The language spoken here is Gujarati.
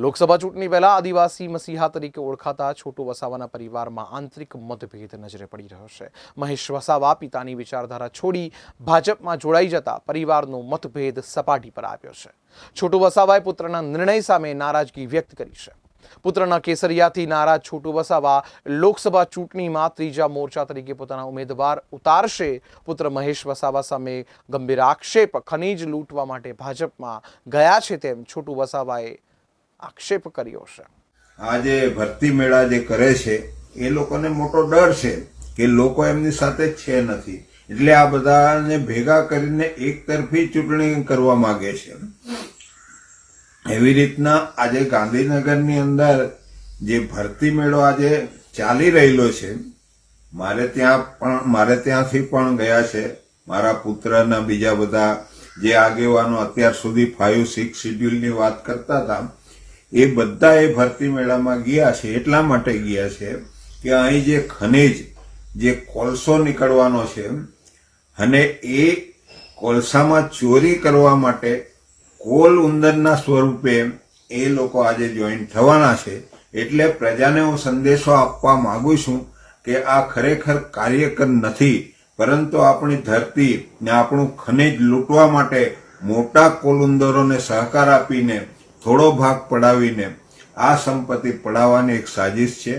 લોકસભા ચૂંટણી પહેલા આદિવાસી મસીહા તરીકે ઓળખાતા છોટુ વસાવાના પરિવારમાં આંતરિક મતભેદ નજરે પડી રહ્યો છે. મહેશ વસાવા પિતાની વિચારધારા છોડી ભાજપમાં જોડાઈ જતા પરિવારનો મતભેદ સપાટી પર આવ્યો છે. છોટુ વસાવાએ પુત્રના નિર્ણય સામે નારાજગી વ્યક્ત કરી છે. પુત્રના કેસરિયાથી નારાજ છોટુ વસાવા લોકસભા ચૂંટણીમાં ત્રીજા મોરચા તરીકે પોતાના ઉમેદવાર ઉતારશે. પુત્ર મહેશ વસાવા સામે ગંભીર આક્ષેપ ખનીજ લૂંટવા માટે ભાજપમાં ગયા છે તેમ છોટુ વસાવાએ આક્ષેપ કર્યો છે. આ જે ભરતી મેળા જે કરે છે, એ લોકોને મોટો ડર છે કે લોકો એમની સાથે છે નથી. એટલે આ બધાને ભેગા કરીને એક તરફી ચૂંટણી કરવા માંગે છે. એવી રીતના આજે ગાંધીનગરની અંદર જે ભરતી મેળો આજે ચાલી રહેલો છે, મારે ત્યાં પણ, મારે ત્યાંથી પણ ગયા છે. મારા પુત્રના બીજા બધા જે આગેવાનો અત્યાર સુધી ફાઇવ સિક્સ શિડ્યુલની વાત કરતા હતા એ બધા એ ભરતી મેળામાં ગયા છે, એટલા માટે ગયા છે કે અહીં જે ખનિજ, જે કોલસો નીકળવાનો છે અને એ કોલસામાં ચોરી કરવા માટે કોલ ઉંદરના સ્વરૂપે એ લોકો આજે જોઈન થવાના છે. એટલે પ્રજાને હું સંદેશો આપવા માંગુ છું કે આ ખરેખર કાર્યકર નથી, પરંતુ આપણી ધરતી ને આપણું ખનિજ લૂંટવા માટે મોટા કોલુંદરોને સહકાર આપીને થોડો ભાગ પડાવીને આ સંપત્તિ પડાવવાની એક સાજિશ છે.